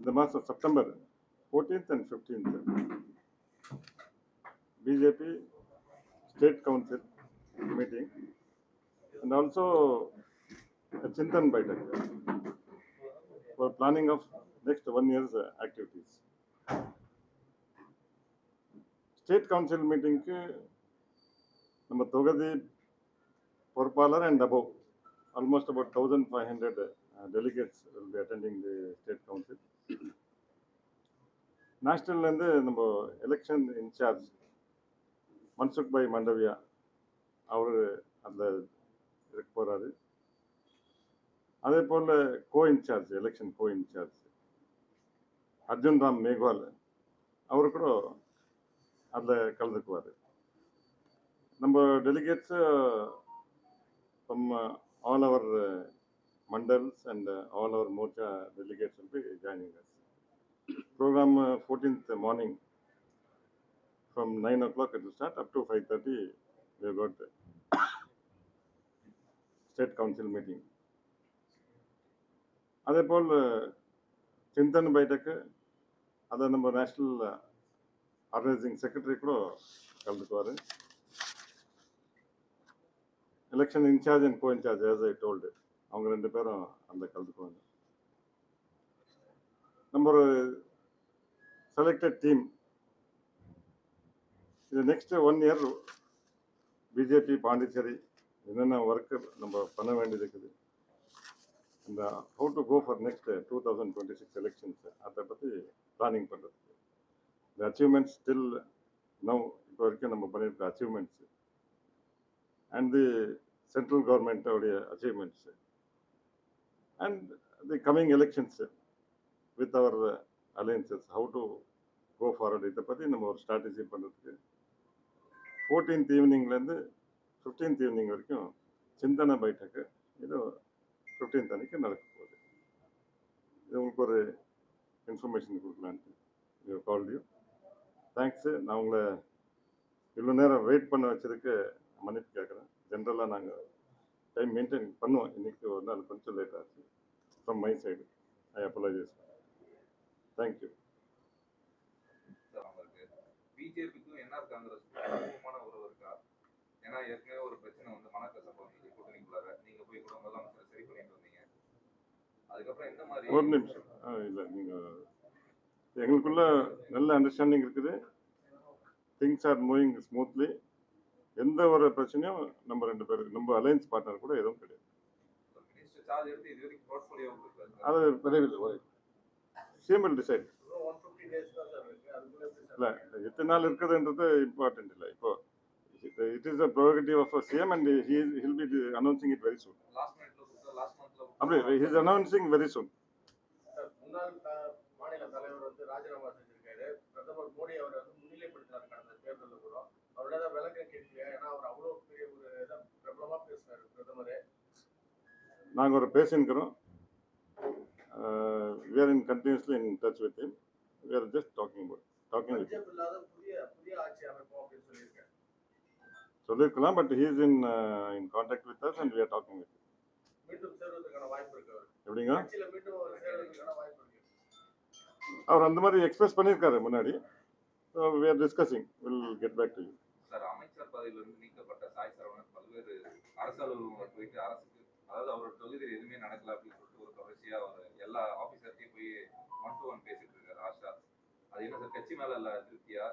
in the month of September 14th and 15th. BJP State Council meeting and also a Chintan Baitak for planning of next one year's activities. State Council meeting, ನಮ್ಮ ತೊಗದಿ ಪೊರ್ಪಾಲರ್ and above almost about thousand five delegates will be attending the state council நேஷ்னல்லேருந்து நம்ம election in charge Mansukh bhai Mandaviya அவர் அந்த இருக்க போகிறாரு அதே போல் co in charge election co in charge Arjun Ram Meghwal அவர் கூட அதில் கலந்துக்குவார். நம்ம delegates from all our mandals and all our morcha delegates will be joining us. Program uh, 14th morning from 9 o'clock start up start five thirty 5.30 state council meeting அதே போல் சிந்தன் பைட்டக்கு அதை நம்ம national organising secretary கூட கலந்துக்குவார். Election in charge and co in charge I told அவங்க ரெண்டு பேரும் அந்த கலந்துக்குவாங்க நம்ம ஒரு செலக்டட் டீம் இது next one year BJP Pondicherry என்னென்ன ஒர்க்கு நம்ம பண்ண வேண்டியது இருக்குது. இந்த how to go for next two thousand twenty six elections அதை பற்றி பிளானிங் பண்ணுறதுக்கு இந்த அச்சீவ்மெண்ட்ஸ் ஸ்டில் நவ் இப்போ வரைக்கும் நம்ம பண்ணியிருக்க achievements and the central கவர்மெண்ட்டோடைய achievements and the coming elections with our alliances, how to go forward இதை பற்றி நம்ம ஒரு ஸ்ட்ராட்டஜி பண்ணுறதுக்கு ஃபோர்டீன்த் ஈவினிங்லேருந்து ஃபிஃப்டீன்த் ஈவினிங் வரைக்கும் சிந்தனை பைட்டக்கு இது ஃபிஃப்டீன்த் அன்னைக்கு நடக்க போகுது. இது உங்களுக்கு ஒரு இன்ஃபர்மேஷன் கொடுக்கலான்ட்டு யூ கால் யூ தேங்க்ஸு நான் உங்களை இவ்வளோ நேரம் வெயிட் பண்ண வச்சதுக்கு மன்னிப்பு கேட்குறேன். ஜென்ரலாக நாங்கள் டைம் மெயின்டைன் பண்ணுவோம் இன்றைக்கி ஒரு நாள் கொஞ்சம் லேட் ஆச்சு. From my side I apologise thank you பிஜேபிக்கும் NR Congress உறவு இருக்கா? ஏன்னா ஏற்கனவே ஒரு பிரச்சனை வந்து மனக்கசப்பு வந்து கூட்டணிக்குள்ளார நீங்க போய் கூட முதலமைச்சரை சரி பண்ணிட்டு வந்தீங்க. அதுக்கப்புறம் எந்த மாதிரி ஒரு நிமிஷம். இல்லை நீங்கள் எங்களுக்குள்ள நல்ல அண்டர்ஸ்டாண்டிங் இருக்குது. திங்ஸ் ஆர் மூவிங் ஸ்மூத்லி எந்த ஒரு பிரச்சனையும் நம்ம ரெண்டு பேருக்கு நம்ம அலையன்ஸ் பார்ட்னர் கூட எதுவும் கிடையாது. அது விரைவில் சிஎம்எல் டிசைட் இல்லை எத்தனை நாள் இருக்குதுன்றது இம்பார்ட்டன்ட் இல்லை. இப்போ it is a prerogative of CM and he'll be announcing it very soon அப்படி ஹிஸ் அனௌன்சிங் வெரி சூன் முன்னாள் மாநில தலைவர் வந்து ராஜினாமா தான் விளக்கம் கேட்கல ஏன்னா அவர் அவ்வளோ பெரிய ஒரு இதை பிரபலமா பேசினாரு பிரதமர். நாங்கள் ஒரு பேசியிருக்கிறோம் we are in continuously in touch with him we are just talking about talking with இல்லாத புதிய புதிய ஆட்சி அமைப்போம் அப்படின்னு சொல்லியிருக்காரு. சொல்லியிருக்கலாம் but he is in in contact with us and we are talking with மீண்டும் சேர்வதற்கான வாய்ப்பு இருக்கு எப்படிங்க? மீண்டும் சேர்வதற்கான வாய்ப்பு இருக்கு. அவர் அந்த மாதிரி எக்ஸ்பிரஸ் பண்ணியிருக்காரு முன்னாடி. We are discussing will get back to you அமைச்சர் பதவியிலிருந்து நீக்கப்பட்ட சாய் சரவணன் பல்வேறு அரசு அலுவலகங்கள் போயிட்டு அரசுக்கு அதாவது அவரோட தொகுதியில் எதுவுமே நடக்கல அப்படின்னு சொல்லிட்டு ஒரு தொடர்ச்சியா அவர் எல்லா ஆபீசர்கிட்டையும் போய் ஒன் டு ஒன் பேசிட்டு இருக்காரு ஆஷா. அது என்ன சார் கட்சி மேல இல்ல திருப்தியா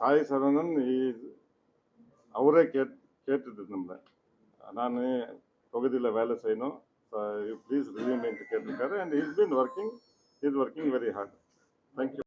சாய் சரவணன் அவரே கேட் கேட்டுட்டு இருந்தேன் நான் தொகுதியில் வேலை செய்யணும். ப்ளீஸ் ரிவ்யூமெண்ட் கேட்டிருக்காரு. And is been working is working very hard thank you